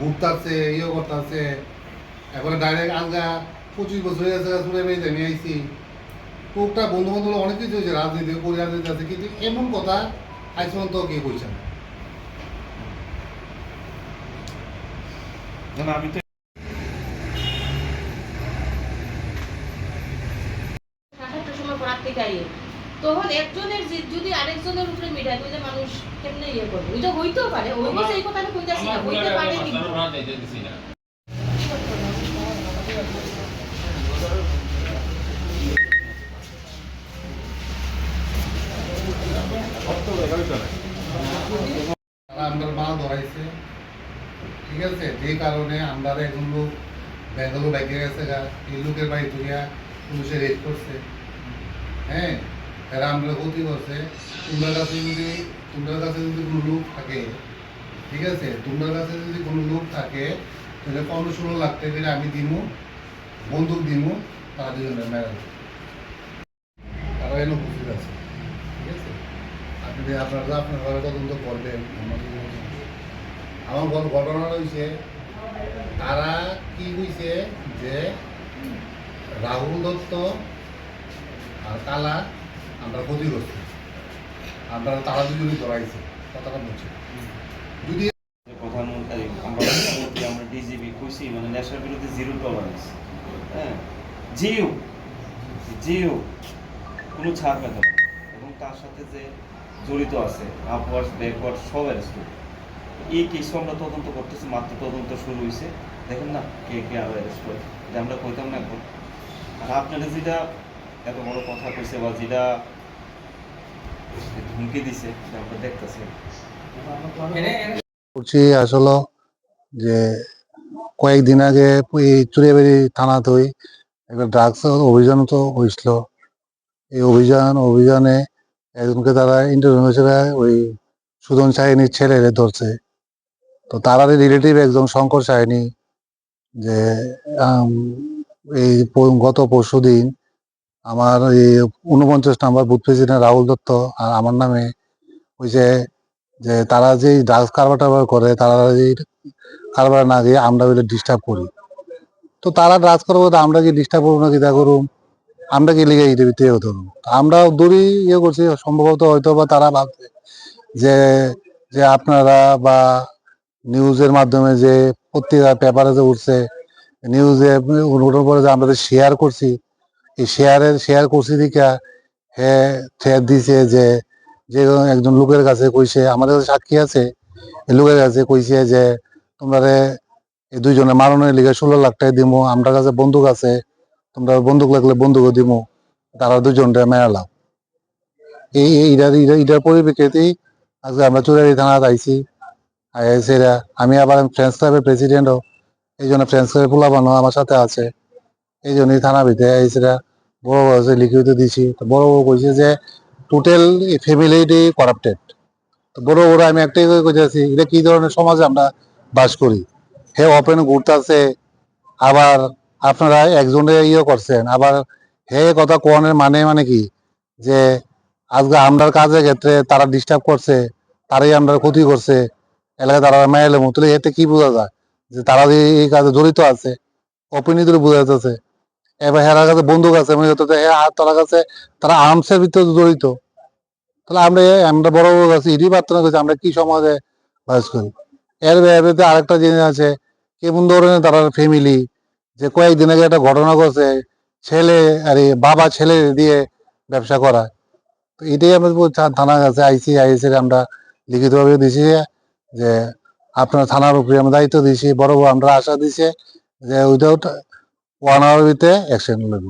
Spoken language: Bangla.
ঘুরতাছে ইয়ে করতেছে এখন ডাইরেক্ট আলগা পঁচিশ বছর হয়ে গেছে চুলে বেঁধে আমি আইছি। টুকটা বন্ধু বান্ধব অনেক কিছু হয়েছে রাজনীতি করে রাজনীতি আছে কিন্তু এমন কথা আজ পর্যন্ত কেউ না, না, আমি তো সাতটার সময় পর থেকে আইয়ে তখন একজনের যদি আরেকজনের উপরে মিঠাই তাহলে মানুষ কেমনে ইয়ে করবে? ওইটা হইতেও পারে ওই বছর এই কথা আমি কইতাছি না হইতে পারে কিন্তু। ধরাইছে। ঠিক আছে যে কারণে আমরা একজন লোক ব্যাঙ্গালোর বাইকে গেছে গা এই লোকের বাড়ি তুলিয়া পুলিশে রেড করছে। হ্যাঁ এরা আমরা ক্ষতি করছে তোমার কাছে যদি, তোমার কাছে যদি কোনো লোক থাকে, ঠিক আছে? তোমার কাছে যদি কোনো লোক থাকে, তাহলে পনেরো ষোলো লাখ টাকা আমি দিমু, বন্দুক দিমু, তারা দুজনে মেরা তারা এনে উপস্থিত আছে, ঠিক আছে? আপনি আপনারা আপনার ঘরে তদন্ত করবেন। আমার ঘটনা হয়েছে তারা কি হয়েছে যে, রাহুল দত্ত আর কালা আমরা ক্ষতি করছি। আমরা তারা দুজনই ধরাইছে কথাটা বলছি। যদি প্রধানমন্ত্রী, আমরা আমরা ডিজিপি কইছি মানে নেশার বিরুদ্ধে জিরো টলারেন্স হ্যাঁ? জিও জিও কোনো ছাড় পেত এবং তার সাথে যে জড়িত আছে আপওয়ার্ডস ব্যাকওয়ার্ডস সব অ্যারেস্ট এই কেসও আমরা তদন্ত করতেছি, মাত্র তদন্ত শুরু হয়েছে দেখেন না কে কে আরও অ্যারেস্ট করে। এটা আমরা কইতাম না এখন। আর আপনারা যেটা এত বড় কথা কইছে বা যেটা হুমকি দিছে আমরা দেখতেছি। করছি আসলে যে কয়েকদিন আগে এই চুরিয়াবাড়ি থানাতে একটা ড্রাগস অভিযান তো হয়েছিল। এই অভিযান অভিযানে একজনকে তারা ইন্টারভিউ ওই সুদন সাহিনীর ছেলেরে ধরছে। তো তারারই রিলেটিভ একজন শঙ্কর সাহিনী যে এই গত পরশু দিন আমার এই উনপঞ্চাশ number booth president Rahul Dutta আর আমার নামে ওই যে যে তারা যে ড্রাগস কারবার টারবার করে, তারা যে কারবার না গিয়ে আমরা বলে ডিস্টার্ব করি। তো তারা ড্রাগস করব আমরা কি ডিস্টার্ব করব না কি তা করুম আমরা কি লিগে এইটা ভিতরে হতো আমরা দূরই ইয়ে করছি, সম্ভবত হয়তো বা তারা ভাবছে যে যে আপনারা বা নিউজের মাধ্যমে যে পত্রিকা পেপারে যে উঠছে, নিউজে ওঠার পরে যে আমরা শেয়ার করছি এই শেয়ারের শেয়ার করছি দিকা হ্যাঁ দিছে যে যে একজন লোকের কাছে কইছে, আমাদের কাছে সাক্ষী আছে, এই লোকের কাছে কইছে যে তোমরা এই দুইজনে মারণের লিগে ষোলো লাখ টাকা দিমু আমরা কাছে বন্দুক আছে, তোমরা বন্দুক লাগলে বন্দুকও দিমু, তারা দুজনটা মেরালাম এই এই ইটার ইটার ইটার পরিপ্রেক্ষিতেই আজকে আমরা চুরারি থানাত আইছি আইসি আমি আবার ফ্রেন্ডস ক্লাবের প্রেসিডেন্টও এই জন্য ফ্রেন্ডস ক্লাবের পোলাবানো আমার সাথে আছে, এই জন্যই থানা ভিতরে আইসিরা বড় বড় যে লিখিত দিছি, তো বড় বড় কইছে যে টোটাল ফ্যামিলিটি করাপ্টেড তো বড় বড় আমি একটাই করে কইতেছি এটা কি ধরনের সমাজে আমরা বাস করি? হে ওপেন ঘুরতাছে, আবার আপনারা একজনে ইয়ে করছেন, আবার হে কথা কোয়ানের মানে মানে কি? যে আজকে আমরার কাজের ক্ষেত্রে তারা ডিস্টার্ব করছে, তারাই আমরা ক্ষতি করছে, এলাকায় তারা মেয়েলে মতো এতে কি বোঝা যায়? যে তারা যে এই কাজে জড়িত আছে ধরে বোঝা যাচ্ছে। এবার হেরার কাছে বন্দুক আছে। মনে হতো হ্যাঁ তার কাছে, তারা আর্মসের ভিতরে জড়িত। তাহলে আমরা আমরা বড় বড় কাছে ইডি প্রার্থনা করছি, আমরা কি সমাজে বাস করি? এর ব্যাপারে আরেকটা জিনিস আছে, কেমন ধরনের তারা ফ্যামিলি যে কয়েকদিন আগে একটা ঘটনা ঘটছে, ছেলে, আরে, বাবা ছেলে দিয়ে ব্যবসা করা। তো এটাই থা- থানার কাছে আইসি আইসি আমরা লিখিতভাবে দিছি যে আপনার থানার উপরে আমরা দায়িত্ব দিছি, বড় বড় আমরা আশা দিছে যে উইদাউট ওয়ান আওয়ার ভিতরে অ্যাকশন নেব